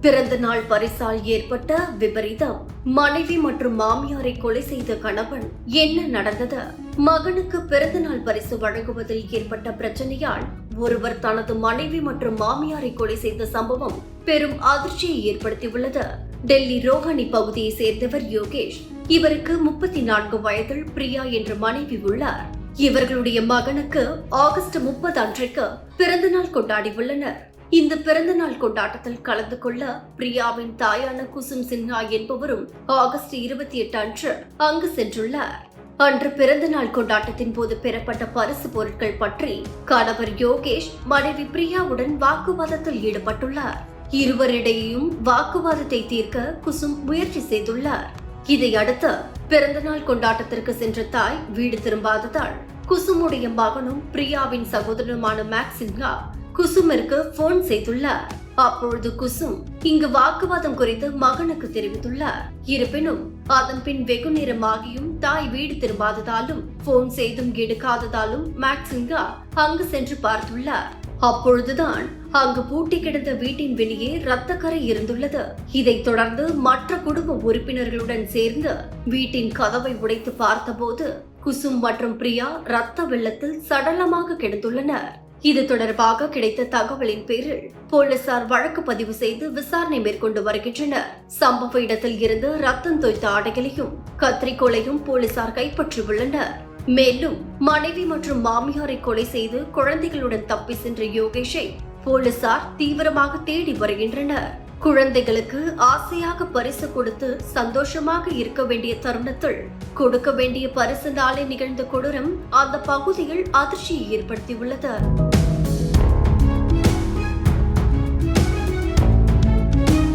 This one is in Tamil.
பிறந்த நாள் பரிசால் ஏற்பட்ட விபரீதம். மனைவி மற்றும் மாமியாரை கொலை செய்த கணவன். என்ன நடந்தது? மகனுக்கு பிறந்த நாள் பரிசு வழங்குவதில் ஏற்பட்ட பிரச்சனையால் ஒருவர் தனது மனைவி மற்றும் மாமியாரை கொலை செய்த சம்பவம் பெரும் அதிர்ச்சியை ஏற்படுத்தியுள்ளது. டெல்லி ரோஹணி பகுதியை சேர்ந்தவர் யோகேஷ். இவருக்கு முப்பத்தி நான்கு வயதில் பிரியா என்ற மனைவி உள்ளார். இவர்களுடைய மகனுக்கு ஆகஸ்ட் முப்பது அன்றைக்கு பிறந்தநாள் கொண்டாடி உள்ளனர். இந்த பிறந்தநாள் கொண்டாட்டத்தில் கலந்து கொள்ள பிரியாவின் தாயான குசும் சின்ஹா என்பவரும் ஆகஸ்ட் இருபத்தி எட்டு அன்று அங்கு சென்றுள்ளார். அன்று பிறந்தநாள் கொண்டாட்டத்தின் போது பெறப்பட்ட பரிசு பொருட்கள் பற்றி கணவர் யோகேஷ் மனைவி பிரியாவுடன் வாக்குவாதத்தில் ஈடுபட்டுள்ளார். இருவரிடையேயும் வாக்குவாதத்தை தீர்க்க குசும் முயற்சி செய்துள்ளார். இதையடுத்து பிறந்தநாள் கொண்டாட்டத்திற்கு சென்ற தாய் வீடு திரும்பாததால் குசுமுடைய மகனும் பிரியாவின் சகோதரனுமான மேக்ஸ் சின்ஹா குசுமிற்கு போன் செய்துள்ளார். அப்பொழுது குசும் இங்கு வாக்குவாதம் குறித்து மகனுக்கு தெரிவித்துள்ளார். இருப்பினும் அதன் பின் வெகு நேரமாகியும் தாய் வீடு திரும்பாததாலும் போன் செய்தும் எடுக்காததாலும் மேக்சிங்கா அங்கு சென்று பார்த்துள்ளார். அப்பொழுதுதான் அங்கு பூட்டி கிடந்த வீட்டின் வெளியே ரத்தக்கரை இருந்துள்ளது. இதைத் தொடர்ந்து மற்ற குடும்ப உறுப்பினர்களுடன் சேர்ந்து வீட்டின் கதவை உடைத்து பார்த்தபோது குசும் மற்றும் பிரியா ரத்த வெள்ளத்தில் சடலமாக கிடந்துள்ளனர். இது தொடர்பாக கிடைத்த தகவலின் பேரில் போலீசார் வழக்கு பதிவு செய்து விசாரணை மேற்கொண்டு வருகின்றனர். சம்பவ இடத்தில் இருந்து ரத்தம் தோய்த்த ஆடைகளையும் கத்திரிக்கோளையும் போலீசார் கைப்பற்றியுள்ளனர். மேலும் மனைவி மற்றும் மாமியாரை கொலை செய்து குழந்தைகளுடன் தப்பி சென்ற யோகேஷை போலீசார் தீவிரமாக தேடி வருகின்றனர். குழந்தைகளுக்கு ஆசையாக பரிசு கொடுத்து சந்தோஷமாக இருக்க வேண்டிய தருணத்தில் கொடுக்க வேண்டிய பரிசு நாளை நிகழ்ந்த கொடூரம் அந்த பகுதியில் அதிர்ச்சியை ஏற்படுத்தியுள்ளது.